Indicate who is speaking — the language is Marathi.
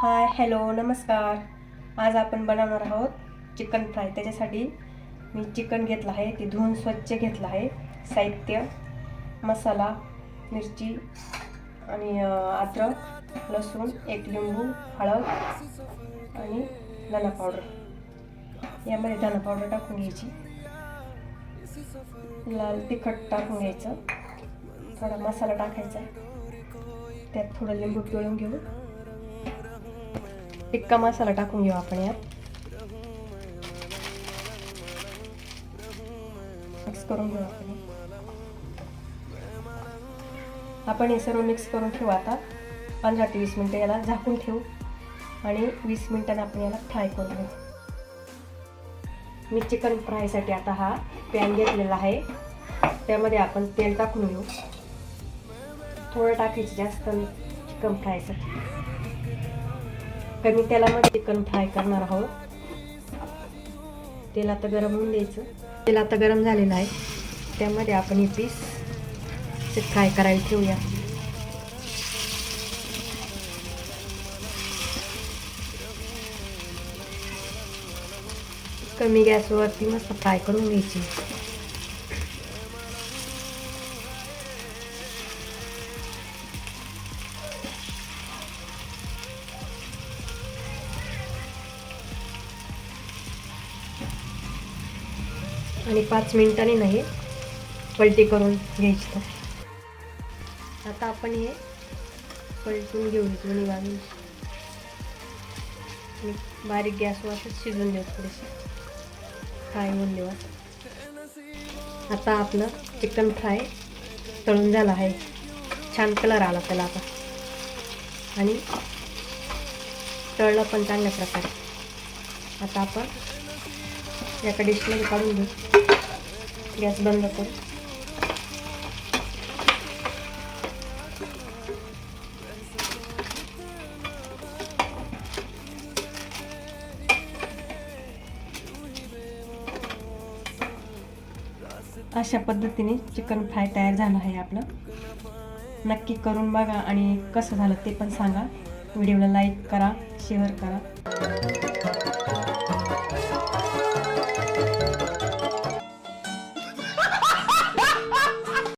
Speaker 1: हाय हॅलो नमस्कार. आज आपण बनवणार आहोत चिकन फ्राय. त्याच्यासाठी मी चिकन घेतलं आहे ते धुवून स्वच्छ घेतलं आहे. साहित्य मसाला मिरची आणि अद्रक लसूण एक लिंबू हळद आणि धना पावडर. यामध्ये धना पावडर टाकून घ्यायची. लाल तिखट टाकून घ्यायचं. थोडा मसाला टाकायचा. त्यात थोडं लिंबू पिळून घेऊ. टिक्का मसाला टाकून घेऊ आपण यात. मिक्स करून घेऊ आपण. आपण हे सर्व मिक्स करून ठेवू आता. पंधरा ते वीस मिनटं याला झाकून ठेवू. आणि वीस मिनिटांनी आपण याला फ्राय करून घेऊ. मी चिकन फ्रायसाठी आता हा पॅन घेतलेला आहे. त्यामध्ये आपण तेल टाकून घेऊ. थोडं टाकायचं जास्त चिकन फ्रायसाठी. कमी तेलामध्ये चिकन फ्राय करणार आहोत तेल आता गरम होऊन द्यायचं. तेल आता गरम झालेलं आहे. त्यामध्ये आपण हे पीस ते फ्राय करायला ठेवूया. कमी गॅसवरती मस्त फ्राय करून घ्यायची. आणि पाच मिनिटांनी नाही पलटी करून घ्यायची आता आपण हे पलटून घेऊ दोन्ही बाजून आणि बारीक गॅसवर असंच शिजून देऊ थोडेसे. फ्राय होऊन देऊ आता. आपलं चिकन फ्राय तळून झालं आहे. छान कलर आला त्याला आता. आणि तळलं पण चांगल्या प्रकारे. आता आपण एका डिशमध्ये काढून घेऊ. गॅस बंद करू. अशा पद्धतीने चिकन फ्राय तयार झालं आहे आपलं. नक्की करून बघा आणि कसं झालं ते पण सांगा. व्हिडिओला लाईक करा शेअर करा.